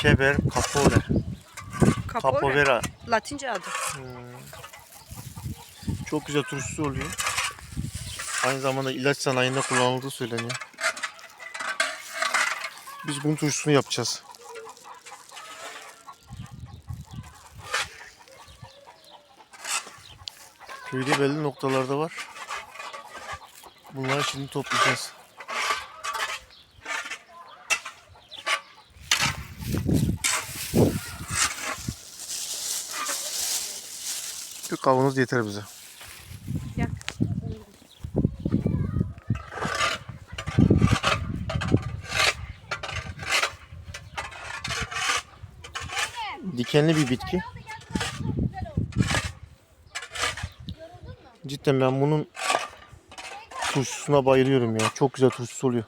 Keber Capore. Capovera. Latince adı. Hmm. Çok güzel turşusu oluyor. Aynı zamanda ilaç sanayinde kullanıldığı söyleniyor. Biz bunun turşusunu yapacağız. Köyde belli noktalarda var. Bunları şimdi toplayacağız. Bir kavanoz yeter bize. Yak. Dikenli bir bitki. Cidden ben bunun turşusuna bayılıyorum ya. Çok güzel turşusu oluyor.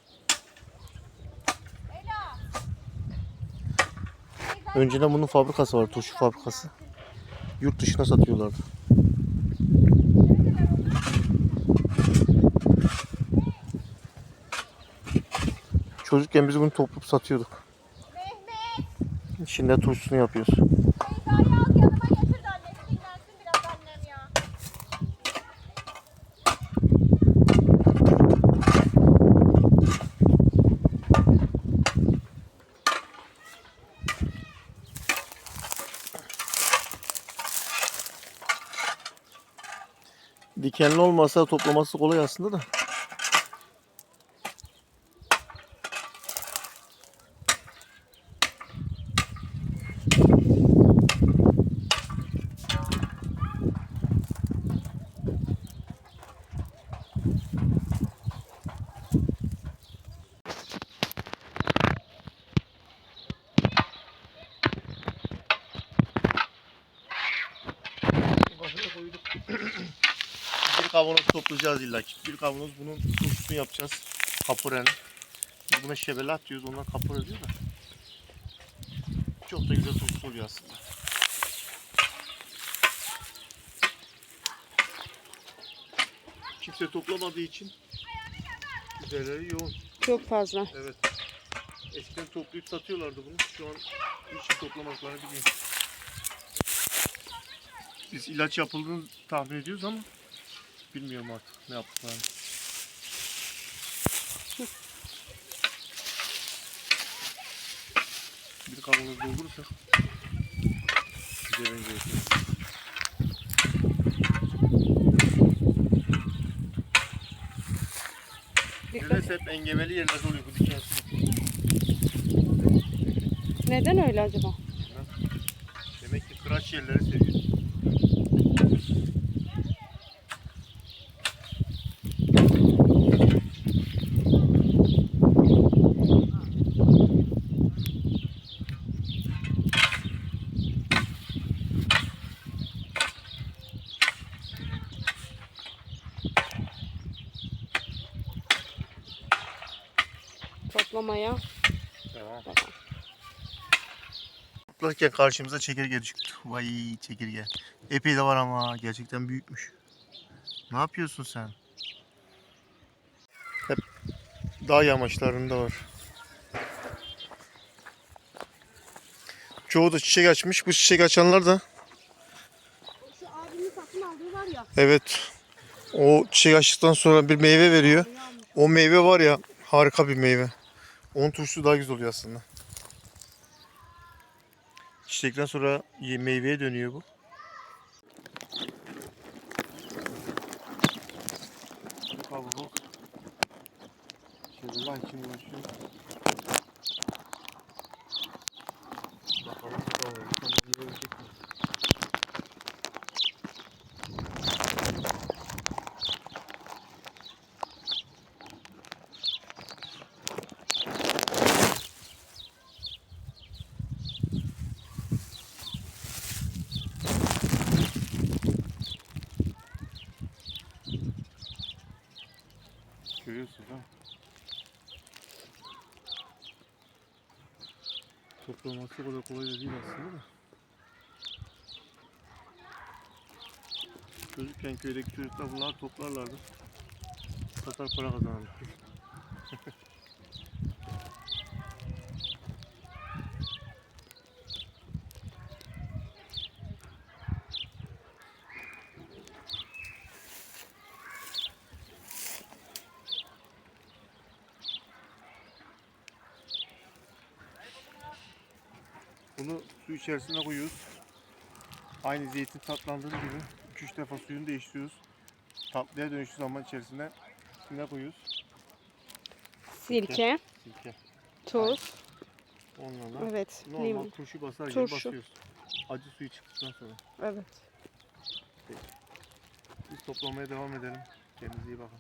Önceden bunun fabrikası var, turşu fabrikası. Yurt dışına satıyorlardı. Çocukken biz bunu toplayıp satıyorduk. Şimdi de turşusunu yapıyoruz. Dikenli olmasa toplaması kolay aslında da. Kavanoz toplayacağız illa ki. Bir kavanoz bunun turşusunu yapacağız. Kapuren. Biz buna şebelat diyoruz. Onlar kapure diyor da. Çok da güzel turşusu oluyor aslında. Kimse toplamadığı için üzerleri yoğun. Çok fazla. Evet. Eskiden toplayıp satıyorlardı bunu. Şu an hiç toplamaklarını bilmiyorum. Biz ilaç yapıldığını tahmin ediyoruz ama bilmiyorum artık ne yaptıklarını. Bir kavanoz doldurursak güzel bence. Dikkat. Nedense hep engebeli yerlerde oluyor bu dikensiz. Neden öyle acaba? Demek ki kıraç yerleri seviyor. Toplamaya. Tamam. Tamam. Toplarken karşımıza çekirge çıktı. Vay çekirge. Epey de var ama gerçekten büyükmüş. Ne yapıyorsun sen? Hep dağ yamaçlarında var. Çoğu da çiçek açmış. Bu çiçek açanlar da Şu abimin satın aldığı var ya. evet o çiçek açtıktan sonra bir meyve veriyor. O meyve var ya harika bir meyve. Onun turşusu daha güzel oluyor aslında. Çiçekten sonra ye- meyveye dönüyor bu. Kavruk. Şöyle lan kim uğraşıyor? Görüyorsunuz ha. Toplaması o kadar kolay da değil aslında da. Çocukken köydeki çocuklar bunları toplarlardı. Satar para kazanırdı. Bunu su içerisine koyuyoruz. Aynı zeytin tatlandığı gibi 2-3 defa suyunu değiştiriyoruz. Tatlıya dönüştüğü zaman içerisine içine koyuyoruz. Silke, Silke. tuz. Onunla da Evet. normal Limon. turşu basar gibi Turşu. basıyoruz. Acı suyu çıktıktan sonra. Evet. Biz toplamaya devam edelim. Kendinize iyi bakın.